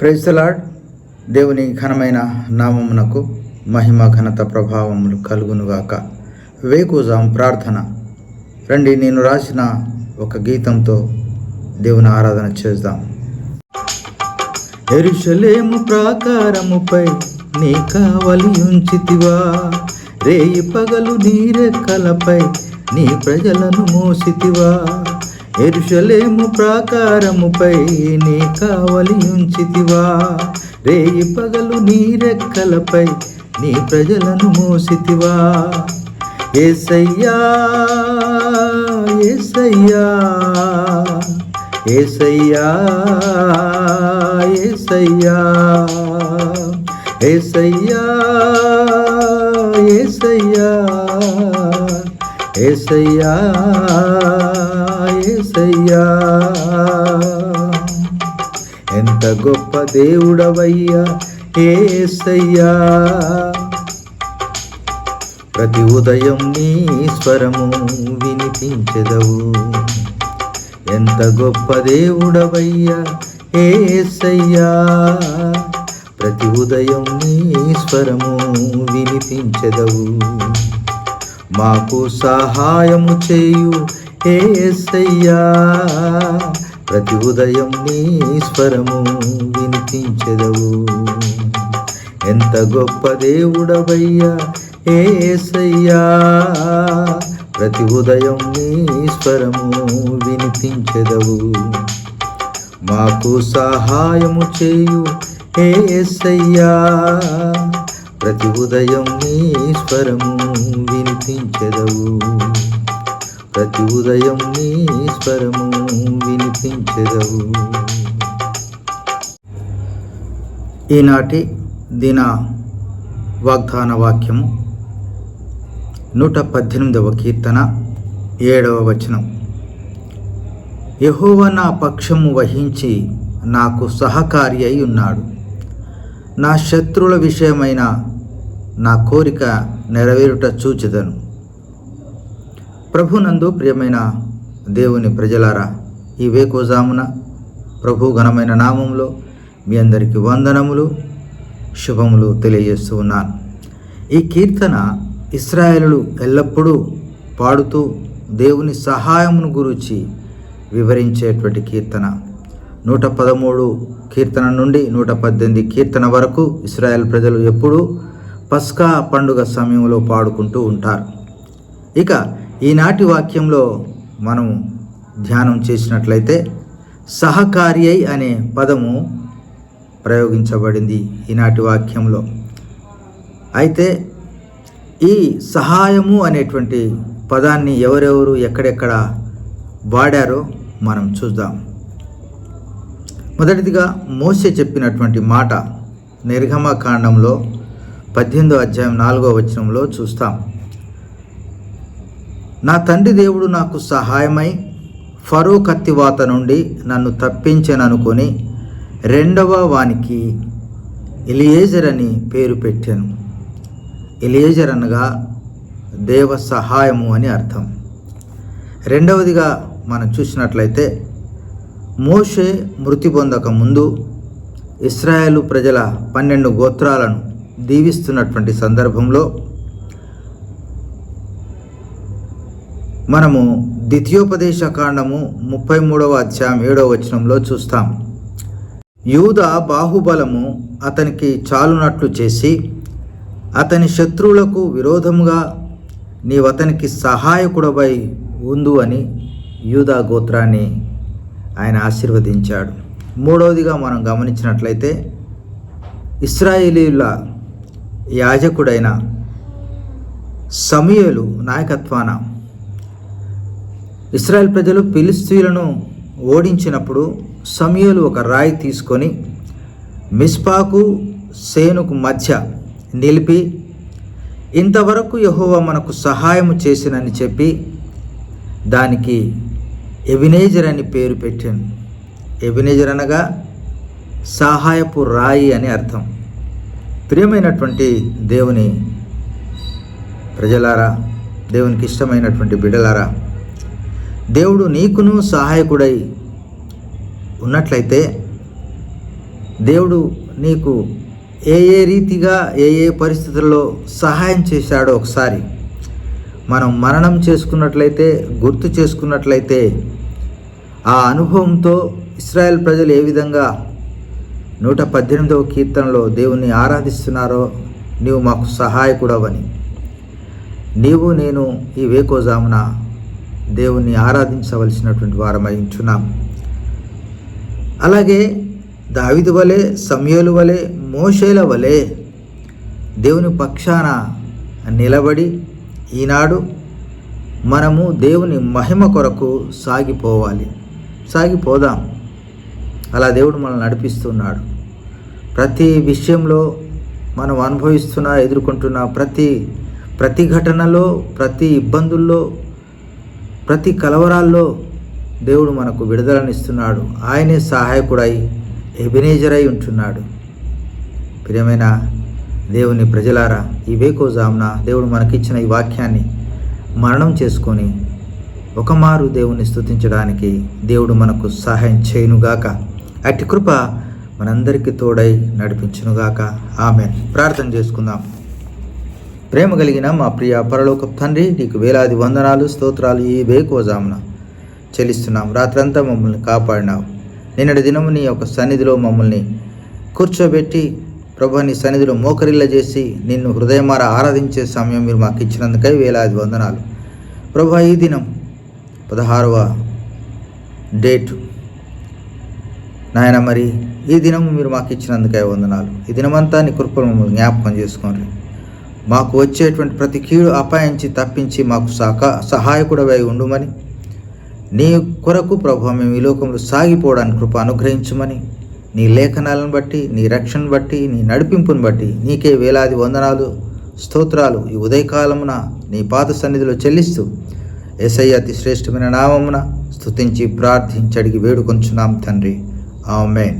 ప్రైజలాడ్ దేవుని ఘనమైన నామమునకు మహిమ ఘనత ప్రభావములు కలుగునుగాక. వేకుజాం ప్రార్థన. రండి నేను రాసిన ఒక గీతంతో దేవుని ఆరాధన చేద్దాం. ఎరుషలేము ప్రాకారముపై నీ కావలి ఉంచితివా. రేయి పగలు నీరెక్కలపై నీ ప్రజలను మోసితివా. ఎరుషలేము ప్రాకారముపై నీ కావలి ఉంచితివా. రేయి పగలు నీరెక్కలపై నీ ప్రజలను మోసితివా. ఏసయ్యా ఏసయ్యా ఏసయ్యా ఏసయ్యా ఏసయ్యా ఏసయ్యా ఏసయ్యా. ఏసయ్యా ఎంత గొప్ప దేవుడవయ్యా ఏసయ్యా. ప్రతి ఉదయం నీ స్వరము వినిపించదవు. ఎంత గొప్ప దేవుడవయ్యా ఏసయ్యా. ప్రతి ఉదయం నీ స్వరము వినిపించదవు. మాకు సహాయము చేయు ఏసయ్యా ప్రతి ఉదయం నీ స్వరము వినిపించదవు. ఎంత గొప్ప దేవుడవయ్యా ఏసయ్యా ప్రతి ఉదయం నీ స్వరము వినిపించదవు. మాకు సహాయము చేయు ఏసయ్యా ప్రతి ఉదయం నీ స్వరము వినిపించదవు. ప్రతి ఉదయం నీ స్వరము వినిపించదవు. ఈనాటి దిన వాగ్దాన వాక్యము నూట పద్దెనిమిదవ కీర్తన ఏడవ వచనం. యహోవ నా పక్షము వహించి నాకు సహకారి అయి ఉన్నాడు. నా శత్రువుల విషయమైన నా కోరిక నెరవేరుట చూచెదను. ప్రభునందు ప్రియమైన దేవుని ప్రజలారా ఈ వేకోజామున ప్రభు ఘనమైన నామంలో మీ అందరికీ వందనములు శుభములు తెలియజేస్తూ ఉన్నాను. ఈ కీర్తన ఇస్రాయేలులు ఎల్లప్పుడూ పాడుతూ దేవుని సహాయమును గురించి వివరించేటువంటి కీర్తన. నూట పదమూడు కీర్తన నుండి నూట పద్దెనిమిది కీర్తన వరకు ఇస్రాయేల్ ప్రజలు ఎప్పుడూ పస్కా పండుగ సమయంలో పాడుకుంటూ ఉంటారు. ఇక ఈనాటి వాక్యంలో మనం ధ్యానం చేసినట్లయితే సహకారి అయి అనే పదము ప్రయోగించబడింది ఈనాటి వాక్యంలో. అయితే ఈ సహాయము అనేటువంటి పదాన్ని ఎవరెవరు ఎక్కడెక్కడ వాడారో మనం చూద్దాం. మొదటిదిగా మోసే చెప్పినటువంటి మాట నిర్గమకాండంలో పద్దెనిమిదో అధ్యాయం నాలుగో వచనంలో చూస్తాం. నా తండ్రి దేవుడు నాకు సహాయమై ఫరో కత్తివాత నుండి నన్ను తప్పించననుకొని రెండవ వానికి ఎలియేజర్ అని పేరు పెట్టాను. ఎలియేజర్ అనగా దేవ సహాయము అని అర్థం. రెండవదిగా మనం చూసినట్లయితే మోషే మృతి పొందక ముందు ఇస్రాయేలు ప్రజల పన్నెండు గోత్రాలను దీవిస్తున్నటువంటి సందర్భంలో మనము ద్వితీయోపదేశ కాండము ముప్పై మూడవ అధ్యాయం ఏడవ వచనంలో చూస్తాం. యూద బాహుబలము అతనికి చాలునట్లు చేసి అతని శత్రువులకు విరోధముగా నీవతనికి సహాయకుడవై ఉందు అని యూదా గోత్రాన్ని ఆయన ఆశీర్వదించాడు. మూడవదిగా మనం గమనించినట్లయితే ఇస్రాయేలీల యాజకుడైన సమయలు నాయకత్వాన ఇస్రాయల్ ప్రజలు ఫిలిస్తీన్లను ఓడించినప్పుడు సమయలు ఒక రాయి తీసుకొని మిస్పాకు సేనుకు మధ్య నిలిపి ఇంతవరకు యహోవ మనకు సహాయం చేసినని చెప్పి దానికి ఎవినేజర్ అని పేరు పెట్టాను. ఎవినేజర్ అనగా సహాయపు రాయి అని అర్థం. ప్రియమైనటువంటి దేవుని ప్రజలారా దేవునికి ఇష్టమైనటువంటి బిడలారా దేవుడు నీకును సహాయకుడై ఉన్నట్లయితే దేవుడు నీకు ఏ ఏ రీతిగా ఏ ఏ పరిస్థితుల్లో సహాయం చేశాడో ఒకసారి మనం మరణం చేసుకున్నట్లయితే గుర్తు చేసుకున్నట్లయితే ఆ అనుభవంతో ఇస్రాయెల్ ప్రజలు ఏ విధంగా నూట పద్దెనిమిదవ కీర్తనలో దేవుణ్ణి ఆరాధిస్తున్నారో నీవు మాకు సహాయకుడవని. నీవు నేను ఈ వేకోజామున దేవుణ్ణి ఆరాధించవలసినటువంటి వారమై ఉంచున్నాం. అలాగే దావిదు వలె సమయలు వలె మోషేల వలె దేవుని పక్షాన నిలబడి ఈనాడు మనము దేవుని మహిమ కొరకు సాగిపోవాలి. సాగిపోదాం. అలా దేవుడు మనల్ని నడిపిస్తున్నాడు. ప్రతి విషయంలో మనం అనుభవిస్తున్న ఎదుర్కొంటున్న ప్రతి ప్రతి ఘటనలో ప్రతి ఇబ్బందుల్లో ప్రతి కలవరాల్లో దేవుడు మనకు విడుదలనిస్తున్నాడు ఆయనే సహాయకుడై ఎబినేజరై ఉంటున్నాడు. ప్రియమైన దేవుని ప్రజలారా ఈ వేకోజామున దేవుడు మనకిచ్చిన ఈ వాక్యాన్ని మరణం చేసుకొని ఒకమారు దేవుని స్థుతించడానికి దేవుడు మనకు సహాయం చేయునుగాక. అట్టి కృప మనందరికీ తోడై నడిపించునుగాక. ఆమె ప్రార్థన చేసుకుందాం. ప్రేమ కలిగిన మా ప్రియ పరలోక తండ్రి నీకు వేలాది వందనాలు స్తోత్రాలు ఈ వేకోజామున చెల్లిస్తున్నాం. రాత్రంతా మమ్మల్ని కాపాడినావు. నిన్నటి దినము నీ యొక్క సన్నిధిలో మమ్మల్ని కూర్చోబెట్టి ప్రభు నీ సన్నిధిలో మోకరిల్ల చేసి నిన్ను హృదయమార ఆరాధించే సమయం మీరు మాకు ఇచ్చినందుకై వేలాది వందనాలు. ప్రభు ఈ దినం పదహారవ డేటు. నాయన మరి ఈ దినం మీరు మాకు ఇచ్చినందుకై వందనాలు. ఈ దినమంతా నీ కృపను మమ్మల్ని జ్ఞాపకం చేసుకోండి. మాకు వచ్చేటువంటి ప్రతి కీడు అపాయించి తప్పించి మాకు సహ సహాయకుడవై ఉండుమని. నీ కొరకు ప్రభు మేము ఈ లోకంలో సాగిపోవడానికి కృప అనుగ్రహించమని. నీ లేఖనాలను బట్టి నీ రక్షణను బట్టి నీ నడిపింపును బట్టి నీకే వేలాది వందనాలు స్తోత్రాలు ఈ ఉదయకాలమున నీ పాత సన్నిధిలో చెల్లిస్తూ ఎస్ఐ అతి శ్రేష్టమైన నామమున స్తుతించి ప్రార్థించడిగి వేడుకొంచున్నాం తండ్రి. ఆమెన్.